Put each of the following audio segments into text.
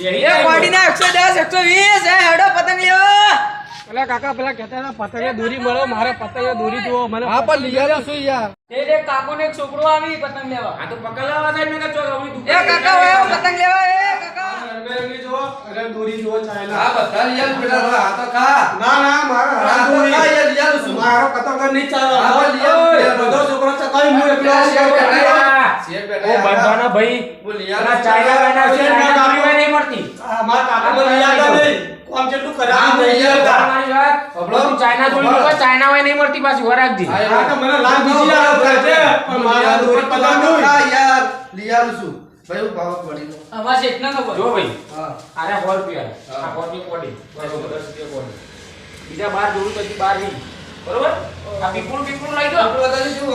પતંગ એક એ કોડીના 110 120 એ હેડો પતંગ લેવા પેલા કાકા પેલા કહેતા હતા પતંગે દોરી મળો મારે પતંગે દોરી જુઓ મને હા પણ આવ્યો શું યાર? એ રે કાકોને એક છોકરો આવી પતંગ લેવા. આ તો પકડવા થાય મેં એ આપણી દુકાન કાકા વાયો પતંગ લેવા એ કાકા. રંગબેરંગી જો અરે દોરી જુઓ ચાયલા. હા બધા લીયા પેલા હા તો ખા. ના ના મારા હા દોરી. ખા યાર લીયા છું મારો પતંગ નહીં ચાલે. હા, આવો, ઓય, આવો. બધો છોકરો છે કઈ હું એકલો શેર બેઠા. શેર ઓ બંધાના ભાઈ. બોલ યાર ચાયલા વાઇના છે ના વાળા નહીં મળતી. હા મારા કાકા બોલ આવતા નહીં. કોમ જેટલું ખરાબ નહીં આવો. આવતા. મારી વાત. હબળો. તું ચાઇના દોરી હબળો. ચાઇના વાય નહીં મળતી પાછી વરાગજી હા, હા, તો મને લાગ બીજી આવે છે, પણ મારા દોરી પતંગ નહીં. યાર આવ્યો છું ભાઈ હું ભાવ પડી લો અમાર શેઠને ખબર જો ભાઈ હા. આરે સો રૂપિયા. હા. આ કોટી કોટી બરોબર દસ રૂપિયા કોડી બીજા બાર જોડું તો હજી બાર નહીં. બરોબર? આ પીપુલ પીપુલ લઈ દો. આપણે બતાવી શું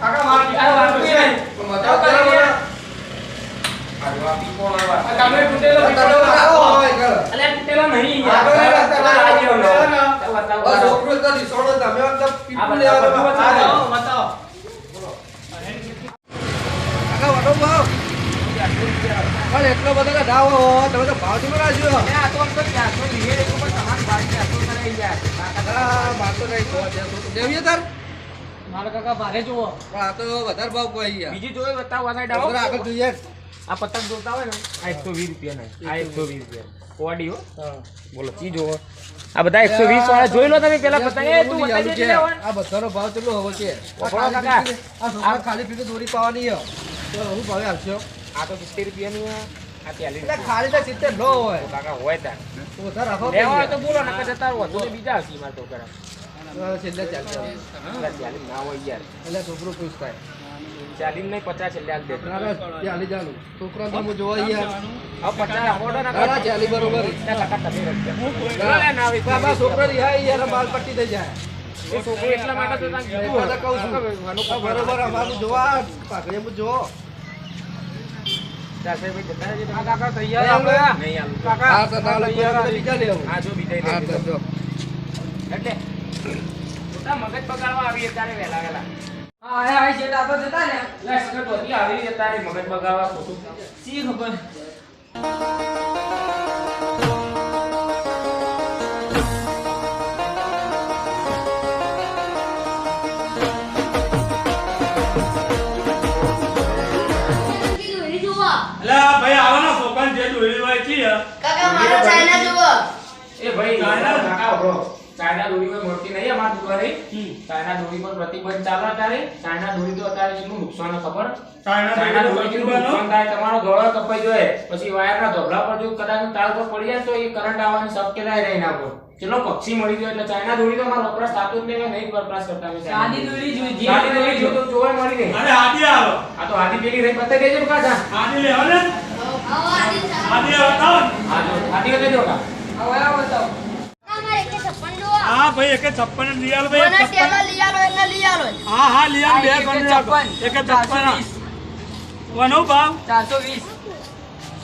કાકા મારા આ વાત છે. ને. હોય નહીં આગળ પણ એટલો બધો કે ના તમે તો ભાવથી રાખ્યો એ આ તો આમ તો 400 વીઘે એકલું પણ તમારે બાર 400 કરાઈ યાર. આ બાર તો નહીં સો. ત્યાં દેવીએ તાર? મારા કાકા ભારે જુઓ. પણ આ તો વધારે ભાવ કોઈ બીજી જોઈ બતાવો આગળ જોઈએ. આ પતંગ જોતા હોય ને આ 120 રૂપિયા ના આ 120 રૂપિયા કોડી હો. બોલો ચી જોવો? આ બધા 120 વાળા જોઈ લો તમે પેલા પતંગ. એ તું બતાવી દેજે આ બધાનો ભાવ કેટલો હોવો છે? ખાલી કાકા. આ ખાલી પીટી દોરી પાવાની તો હું ભાવે આપશો આ તો 50 રૂપિયાની આ આ 40 એટલે રૂપિયા. ખાલી તો સિત્તેર ન હોય. કાકા હોય તાર. વધારે રાખો લેવા તો બોલો નકર જતા રહો. તો બીજા હસી મારા છોકરા છેલ્લે ના હોય યાર. એટલે છોકરો ખુશ થાય. 40 નહીં 50 છેલ્લે આલ દે ના, ના, ચાલી ચાલુ છોકરા તો જોવા યાર હવે 50 ઓર્ડર ના ના, ચાલી બરોબર કાકા તમે રખ્યા ના આવી બાબા છોકરા રિહાય યાર માલ પટ્ટી થઈ જાય એ છોકરો એટલા માટે તો તને કીધું બધા કહું છું બરોબર અમારું જોવા પાઘડી હું રહેજો તમે. કાકા તૈયાર આપણે નહીં કાકા હા ગયા બીજા લેવું હા જો બીજા હા. જો એટલે મગજ બગાડવા આવીએ ત્યારે વહેલા વહેલા કાકા મારો ચાઇના જુઓ એ ભાઈ? કાકા ઉભરો. ચાઇના દોરી કોઈ મળતી નહીં અમારા દુકાને. ચાઇના દોરી પર પ્રતિબંધ ચાલે અત્યારે. ચાઇના દોરી તો અત્યારે કેટલું નુકસાન ખબર? ચાઇના દોરી કેટલું નુકસાન થાય તમારો ગળો કપાઈ જાય પછી વાયરના ધોબલા પર જો કદાચ તાર પર પડી જાય તો એ કરંટ આવવાની શક્યતા રહી ના પર. ચલો પક્ષી મળી ગયો એટલે ચાઇના દોરી તો અમારો વપરાશ થતો જ નહીં નહીં વપરાશ કરતા અમે સાદી દોરી. જોઈએ સાદી દોરી જો તો જોવા મળી નહીં અરે આદી આવો આ તો આદી પેલી રહી બતાવી દેજો કાકા. આદી લેવો ને આવો આદી આવો. તો હા જો હાથી બતાવી દો કાકા. હવે આવો બતાવો અમારે એકે છપ્પન જુઓ હા ભાઈ એકે છપ્પન લઈ આલો મને ભાઈ ટેલર લઈ આલો એટલે લઈ આલો. હા હા લઈ આલો બે આ એકે રાખો. એકે છપ્પન કોનો ભાવ? ચારસો વીસ.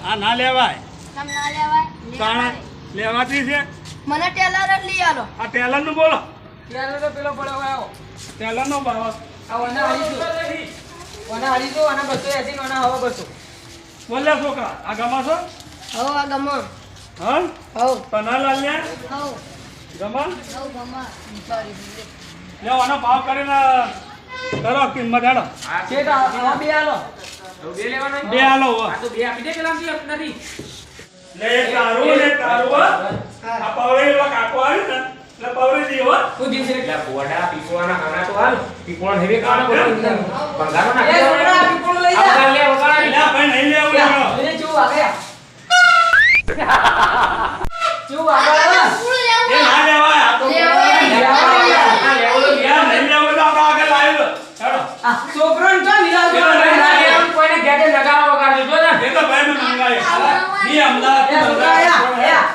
આ ના લેવાય. તમ ના લેવાય કાણા લેવાતી છે? મને ટેલર જ લઈ આલો. આ ટેલરનું બોલો. ટેલર તો પેલો પડ્યો આવ્યો આવો. ટેલર નો ભાવ. આ વના અઢીસો વના અઢીસો અને બસો એસી વના હવે બસો બોલ્યા છોકરા આ ગમા છો? હો આ ગમો. હા? હો પનાલાલ ને? હો ગમા? હો લ્યો આનો ભાવ કરીને કરો કિંમત હેડો. શેઠ આ- આવા બે આલો. બે લેવાના બે આલો હો. આ તો બે આપી દે પેલા નથી? લે તારું ને તારું આ પવળી કાકો આવ્યું ને એટલે પવળી દી હો. શું થયું એટલે ગોડા પીપળાના ખાના તો હાલ. પીપળા હેવે ખાના બોલો ભંગારો એ નાખી સોના આ પીપળું લઈ જા. લે વગાડા. લે ભાઈ નહીં લેવું લેવો. એને ચેવું વાગે? ચેવું વાગે? એ ના લેવાય આ તો આ લેવલો યાર નહીં લેવું તો આપણે આગળ લાવી લો હેડો આ છોકરોને ચો નિરાશ એ કરો? નહીં ના લેવાનું કોઈને ઘેટે નગારા વગાડજો જો ને એ તો ભાઈ નું મંગાયની અમદાવાદ એ છોકરા આયા, આયા.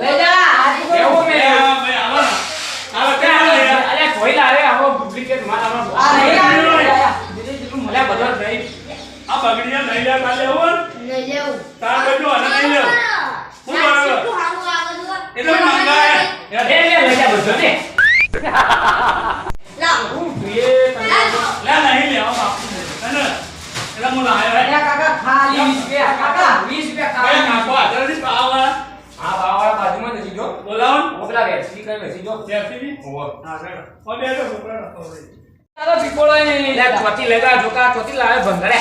લઈ જા, હાથી બોલ. એવું એ મેં હા, ભાઈ આવો ને આવો ક્યાં આવો યાર? અલ્યા કોઈ લાવે આવો ડુપ્લિકેટ માલ આવો આ નહીં, આ નહીં, આયા. બીજું જેટલું મળ્યા બધો જ નહીં આ બગડીયા નહીં લે કાલે લેવું લઈ લેવું તાર બધું અને નહીં લેવું હું બરાબર કેટલું સારું આવે જુઓ. એ તો મંગાય એ લે લઈ જા બધો ને લાવ. હું. લે નહીં બાપુ એટલે લાયો હે. કાકા ખાલી 20 રૂપિયા કાકા 20 રૂપિયા કઈ ખાલી નાખો આગળથી પાવા. હા બાવાળા બાજુમાં નથી જો બોલાવો ને. ઓ પેલા વેચી કઈ વેચી જો જી. ઓહો. હા, બેઠો. ઓ, બેઠો, છોકરાનો ખવડાવી. ચાલો પીપોળો નહીં એટલે ચોથી લેગા જોકા ચોટી લાવે ભંગડે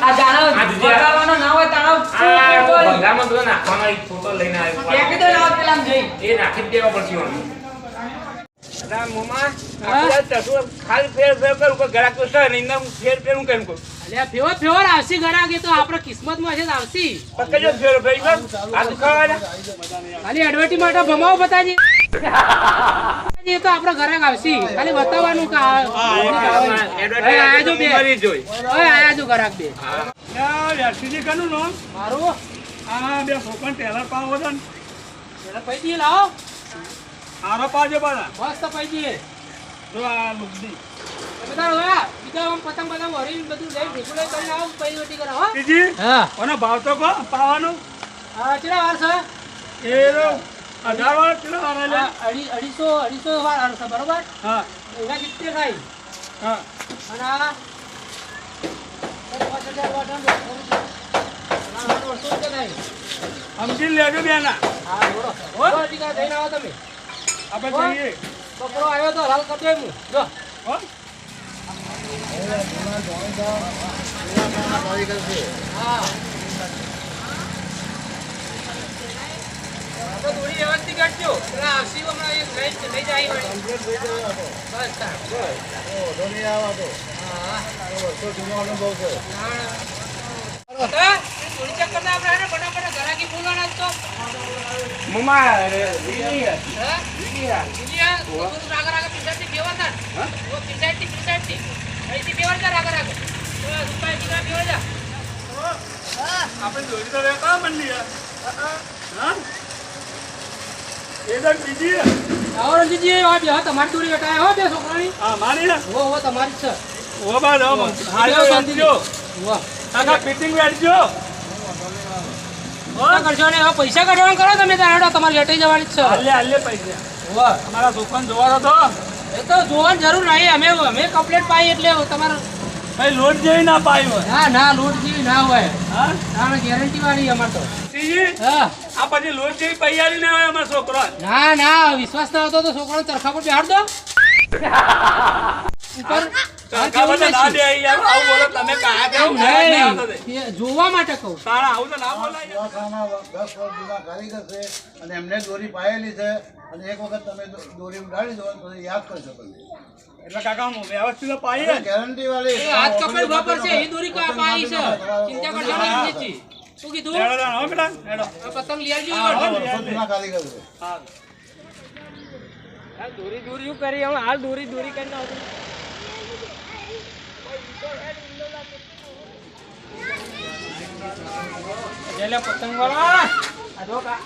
આ જાણો આ ના હોય તાણો. આ તો ભંગામાં તો નાખવાનો એક ફોટો લઈને આવ્યો. કે દો ના પેલા જઈ. એ નાખી દેવા પડશે એડવર્ટી માટે ભમાવો બતાજી. એ તો આપણે ઘરાક આવશે. ખાલી બતાવવાનું કે આયા જો બે. મરી જોઈ. હવે આયા જો ઘરાક બે. યા, કનું નામ? મારું? આ બે છોકરાને ટેલર પાવો છે ને. પેલા પૈકી લાવો. હારો પાજો પાછા. મસ્ત પૈકી જો આ લુગડી. ભાવ તો પાવાનો? એ તો અઢાર વાળો કેટલો? અઢી અઢીસો અઢીસો વાર છે બરોબર હા, એના સિત્તેર થાય હા. અને આ. સમજી લેજો બેના. હા, બોલો. બોલો, ટીકા જઈને આવો તમે. આપણે જઈએ. આવ્યો તો હાલ કરજો એમ. જો. હો? હા. તો દોરી વ્યવસ્થિત કાઢજો. પેલા આવશે હમણાં એક લઈ- લઈ જાય વળી. બસ, તાર. હા. હા. એ દોરી check કરતા આપણે હે ફટાફટ ઘરાકી બોલવાના તો. મમ્મા હા? બીજી બધું રાગ રાગા પિસાડથી બેવા તા. ઓ પિસાડથી, પિસાડથી. અહીંથી બેવા જા રાગ રાગા. બસ, ઉપાય દીકરા બેવા જા. આપણે દોરી તો હે. હા? હે. રણજીતજી, આ બે તમારી દોરી વેટાયા હો બે છોકરાની. હા, મારી હે. હો, હો, તમારી છે. ઓ બા, ઓ બા. હાજો વેચજો. હો. કાકા ફિટિંગ વેચજો. ના કરશો ને, પૈસા કઢવાનું કરો તમે તારે તમારે લેટાઈ જવાની છે. હાલે હાલે પૈસા વાહ અમારા દુકાન જોવાનો તો એ તો જોવાની જરૂર નહીં અમે અમે કમ્પ્લેટ પાઈ એટલે તમારે ભાઈ લોટ જેવી ના પાયો હોય. ના ના લોટ જેવી ના હોય. હા? ના ગેરંટી વાળી અમાર તો. સીજી, હા. આ પછી લોટ જેવી પૈયારી ના હોય અમાર છોકરો. ના ના વિશ્વાસ ના હતો તો છોકરાને ચરખા પર બેહાડ દો. ઉપર સરખા બધા ના દે યાર આવું બોલો તમે કાયા કેવું નહીં. ના આવતો તે. એ જોવા માટે કહું તારા આવું તો ના બોલાય યાર. દવાખાના દસ વર્ષ જૂના કારીગર છે અને એમને દોરી પાયેલી છે અને એક વખત તમે દોરી ઉડાડી દો તો યાદ કરી શકો એટલે કાકા હું વ્યવસ્થિત તો ગેરંટી વાળી એ હાથ કપડ વાપર એ દોરી કા પાઈ છે ચિંતા કરશો નહીં શું કીધું હેડો હો બેટા, હેડો. આ પતંગ લઈ આવજો હા, આગળ. હો. વર્ષો જૂના કારીગર છે હા. દોરી દોરી કરી હવે હાલ દોરી દોરી કરીને આવતું એટલે પતંગ વાળા આ જો કા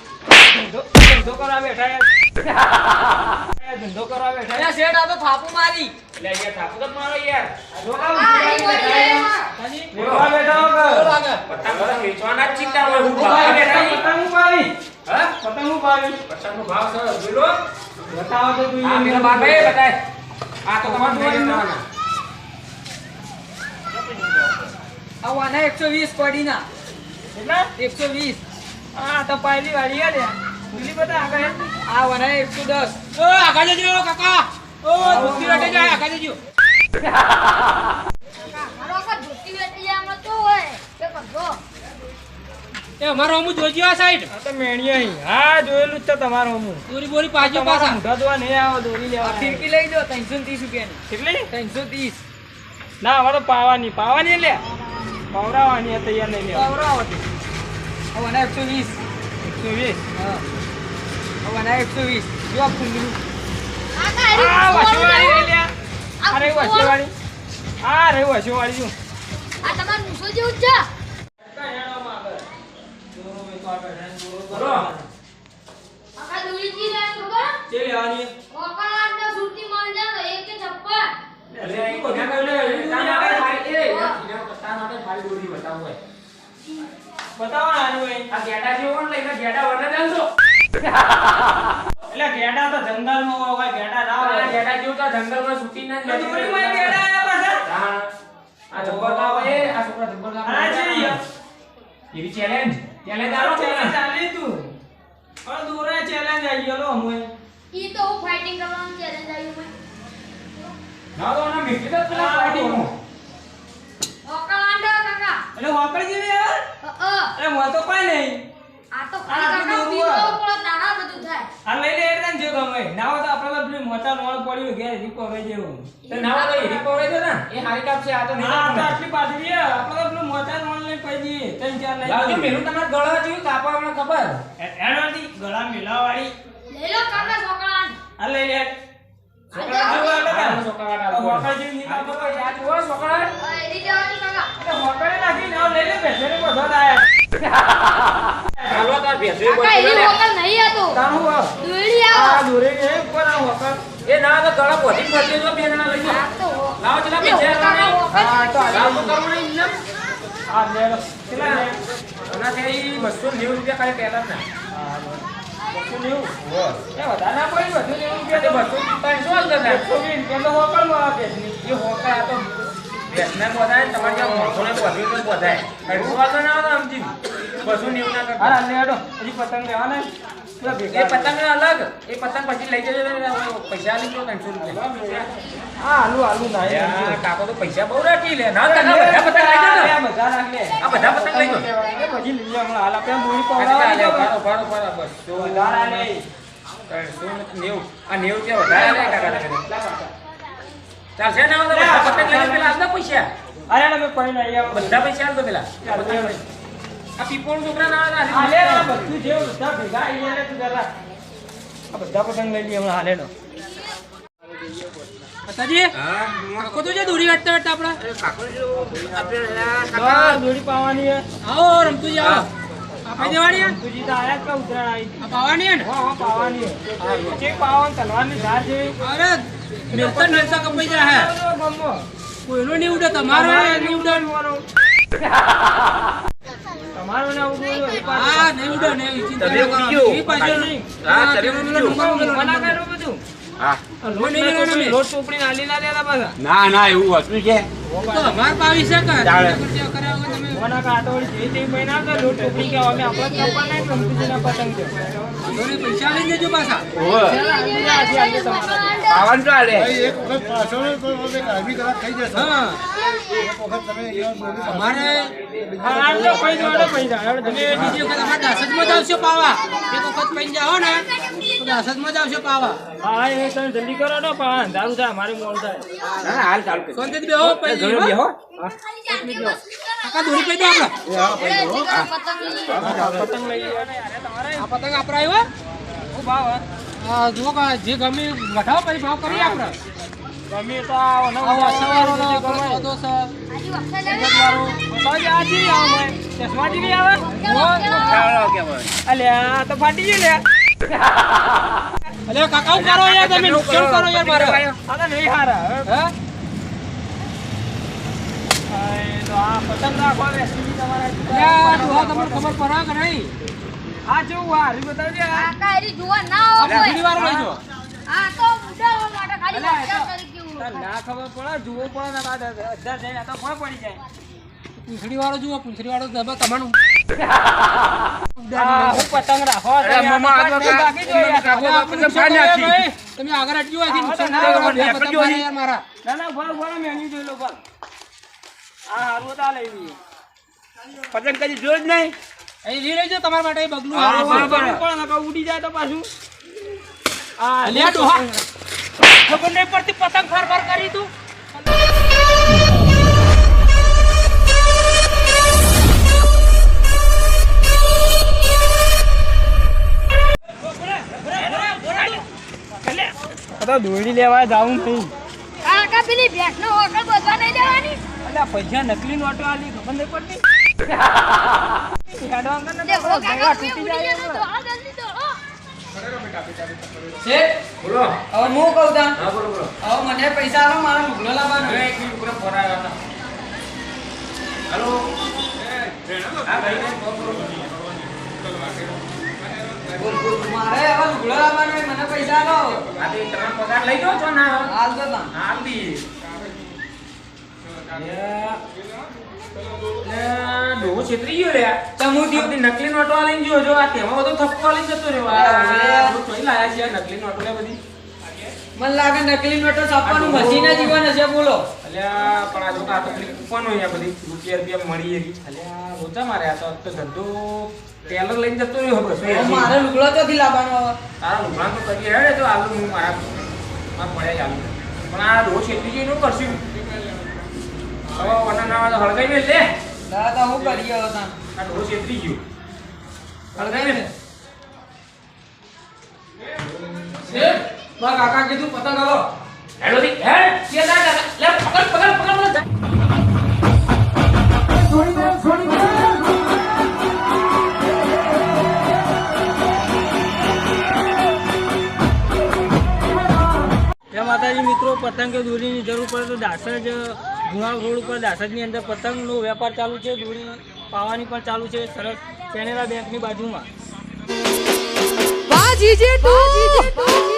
ધંધો ધંધો કરવા બેઠા યાર ધંધો કરવા બેઠા શેઠ આ તો થાપુ મારી. એટલે અહીંયા થાપુ તો મારો યાર. આ જો કા હાજી? વેચવા બેઠા? પતંગ પતંગ વેચવાના જ ચિંતા હોય. હું પતંગ ભાવ બેઠા પતંગ ઉપાડી. હા? પતંગ ઉપાડી. પતંગનો ભાવ સર જોઈ લો. બતાવો તો તું આ પેલા બાપા એ બતાય. આ તો તમારે નહીં બતાવવાના. આ વાના એકસો વીસ પડી ના કેટલા એકસો વીસ. હા તો પહેલી વાળી યાર બીજી બધા આગળ. આ વાના એકસો દસ. ઓ આગળ જજો કાકા. ઓ બુદ્ધિ રટે જાય આગળ જજો. વેટી એ અમારો અમુ જોજો આ સાઈડ આ તો અહીં. હા જોયેલું જ છે તમારું હું દોરી બોરી પાજો પાછા. મોઢા જોવા નહીં આવો દોરી લેવા ફિરકી લઈ ત્રણસો ને રૂપિયાની. કેટલી? ત્રણસો ત્રીસ. ના અમારે તો પાવાની. પાવાની લે પવરાવાની આ તૈયાર નહીં લેવા આવરાવો તે. આ વાના એકસો વીસ. એકસો વીસ? હા. આ વાના એકસો વીસ. જો આ આ વસેવાળી લે. આ કુંવર. વસેવાળી શું? આ તમારું મૂસો જેવું જ છે. આખા દોરીજી ને ખબર? તે લેવાની ઓકાળાટ ને સુરતી મળી જાય એક કે છપ્પન. એટલે એ બધા કહે એટલે પત્તા મારી એ તારા માટે મારી દોરી બતાવું હોય. બતાવવાનું હોય આ ગેડા જેવો પણ લઈને ગેડા વડે ચાલશો. એટલે ગેડા તો જંગલમાં હોય હોય ગેડા ના હોય. ગેડા જેવું તો જંગલમાં સૂટી ના જાય દોરીમાં ગેડા આયા પાછા? હા. આ જબ્બર ના હોય આ છોકરા જબ્બર ના આ છે. એવી ચેલેન્જ ચેલેન્જ આરો ચેલેન્જ ચાલી તું. પણ દોરા ચેલેન્જ આવી ગયો લો હું ઈ તો ફાઇટિંગ કરવાનું ચેલેન્જ આવ્યું ના તો ના મિસ્ટેક પેલા ફાઇટિંગ એટલે હોકળ જેવી આવે? અ, અ, તો કોઈ નહીં. આ તો ખાલી પીવો પણ પડે બધું થાય આ લઈ લે એટલે જો ગમે. ના તો આપણે બધું મોટા નોળ પડ્યું ઘેર રીપો રહી જેવું. તો ના હોય તો એરી પવડે ને એ હારી કાપશે આ તો નહીં આ તો આટલી પાછી છે. આપણે બધું મોટા નોળ લઈ પડી જઈએ. ત્રણ ચાર લઈ લાવજો જઈએ. તમાર ગળા જેવું કાપા મને ખબર એ- એનાથી ગળા મિલાવાળી. લઈ લો કાકા ઓકળ આ લઈ લે. છોકરા આ છોકરા હોકળ જેવી નહીં કાપો આ જો છોકરા. એ ના તો ગળા પોધી ફરતી જો બે જણા લઈ આ જાઓ તો હો- લાવો ચલા લે, પૈસા કાકા બસો નેવું રૂપિયા ખાલી પહેલા ના. બસો નેવું. એ વધારે ના પડી, બસો નેવું રૂપિયા બસો ત્રણસો હતા. એકસો વીસ રૂપિયા તો હોકળમાં આવે એ હોકા આ તો બધાય તમારે જ્યાં મોઢુંને બોધવી તો બધાય. ના આવે સમજી. બસો નેવું ના કરતા. હા, લે હેડો. હજી પતંગ લેવાના ને? એ પતંગ અલગ એ પતંગ પછી લઈ જજો પૈસા લઈ લો ત્રણસો રૂપિયા હા, આલુ, આલુ ના, એ યા, લઈ કાકો તો પૈસા બહુ રાખી લે ના. બધા પતંગ લઈ જજો આ બધા રાખ લે. આ બધા પતંગ લઈ. એ પછી લઈ હમણાં. હાલ આપણે મૂડી આ લે, તો ઉભારો, ઉભારો, ઉભારો, બસો. વધારે લે. ત્રણસો નેવું. આ નેવું રૂપિયા વધારે કાકા ચાલશે ને બધા પતંગ લઈને પેલા આપના પૈસા. અરે મેં પડી લઈ આવું. બધા પૈસા આલ પેલા. આ પીપોળ છોકરા ના આવે આ ને, લે, આ આ બધું જેવું બધા ભેગા આઈ તું જરા. આ બધા પતંગ લઈ લઈએ હમણાં હાલે નો કાકો તો છે દોરી કાકો આપણે દોરી પાવાની આવો આવો? તો આયા કા ઉતરાણ આવી. પાવાની હે ને? હો હો પાવાની પછી પાવન તલવારની ધાર જેવી. અરે મેલતા ને મેલતા કપાઈ જાય હે. કોઈનો નહીં ઉડે તમારો નહીં ઉડે. તમારું ના એ હા નહીં ઉડે નહીં. ચિંતા તમે કરો. એ પાછળ નહીં. હા, હા, તમે. બધું? હા. લોટ આલી ના દેતા પાછા. ના ના એવું હતું છે અમાર પૈસા પૈસા બીજી વખત અમારે દાસજમાં જ આવશો પાવા એક વખત પૈન જાઓ ને તો જ આવશો પાવા. હા એ તમે જલ્દી કરો ને પણ અંધારું થાય મારે મોડું થાય. ના ના હાલ ચાલુ કરી શાંતિથી બેહો પછી બેહો. કાકા દોરી પૈ દો આપણે. હા ભાઈ જો. પતંગ લઈ આ પતંગ આપણે આવ્યો ભાવ હે? આ જુઓ જે ગમે વઢાવો પછી ભાવ કરી આપણે. ગમે તો આવો ને આવો સવારો જે પેલો ગમે. સોદો છે. બતાવજે આ ચીજ આવો ભાઈ. ચશ્મા જેવી આવે? ચાલો કે અલ્યા તો ફાટી ગયું લે અલે કાકા હું કરો યાર તમે? નુકસાન કરો યાર મારે? આ તો નહીં હારા. હે. તો આ પતંગ રાખો રેસીપી તમારે અલ્યા તમને ખબર પડે કે નહીં? આ જેવું હારી બતાવજે. આ. કાકા એરી જોવા ના વાર લઈ આ તો માટે ખાલી ખબર પડે જુઓ પડે ને બાદ અડધા જાય આ તો કોણ પડી જાય. પૂંછડી વાળો જુઓ પૂંછડી વાળો દબા તમારું. હું પતંગ રાખો. તમે આગળ નુકસાન યાર મારા. ના ના મેન્યુ જોઈ લો આ હારું તો લઈ લઈએ. પતંગ કદી જોયો જ નહીં? અહીં લઈ લેજો તમારા માટે બગલું. પણ ઉડી જાય તો પાછું. આ અલ્યા ડોહા. ખબર નહીં પડતી પતંગ ફર ફર કરી તું? તો દોડી લેવા જાવું નહીં કાકા પેલી ભેંસનો હોકળ બોલવા નહીં દેવાની અલ્યા પૈસા નકલી નોટો આલી ખબર નહીં પડતી? હેડો અંકલ ને ભેગા તૂટી જાય તો દોડો જલ્દી દોડો બોલો. હવે હું કહું તા હા બોલો બોલો. હવે મને પૈસા આલો મારા મુગલો લાવવાનો. એક મિનિટ પૂરા ફરાયા હતા હેલો. હા ભાઈ. મારે હવે લુગડો લાવવાનો મને પૈસા આલો આ તો ત્રણ પગાર લઈ જાઓ છો ના હાલ. તો તા હાલ દી. ડોહો છેતરી ગયો રે. આ નકલી નોટો લઈને ગયો જો આ તેમાં બધો થપ્પો લઈને જતો રહ્યો. આ લાયા છે? નકલી નોટો લે બધી. મને લાગે નકલી નોટો છાપવાનું મશીન જ જીવન હશે બોલો. અલ્યા પણ આ જો આ તકલીફ હોય અહીંયા બધી. રૂપિયા રૂપિયા મળી એવી. અલ્યા રોચા મારે આ તો. તો ધંધો ટેલર લઈને જતો રહ્યો હવે મારે લુગડો ચોથી લાવવાનો તારા લુગડા તો કરી હે તો આલુ હું મારા મારા પડ્યા આલુ. પણ આ રોજ એટલી જઈને કરશું. હવે વના નાવા તો હળગાઈ મેલ લે દાદા હું કરી હવે તા આ રોજ એટલી ગયો હળગાઈ ને મારા કાકા કીધું પતંગ હાલો. હેડો દી હેડ. કે ના ના લે પકડ પકડ પકડ પકડ. જય માતાજી મિત્રો પતંગ કે દોરીની જરૂર પડે તો દાસજ ગુણાળ રોડ ઉપર દાસજની અંદર પતંગનો વેપાર ચાલુ છે દોરી પાવાની પણ ચાલુ છે સરસ કેનેરા બેંકની બાજુમાં. વાહ જીજે તું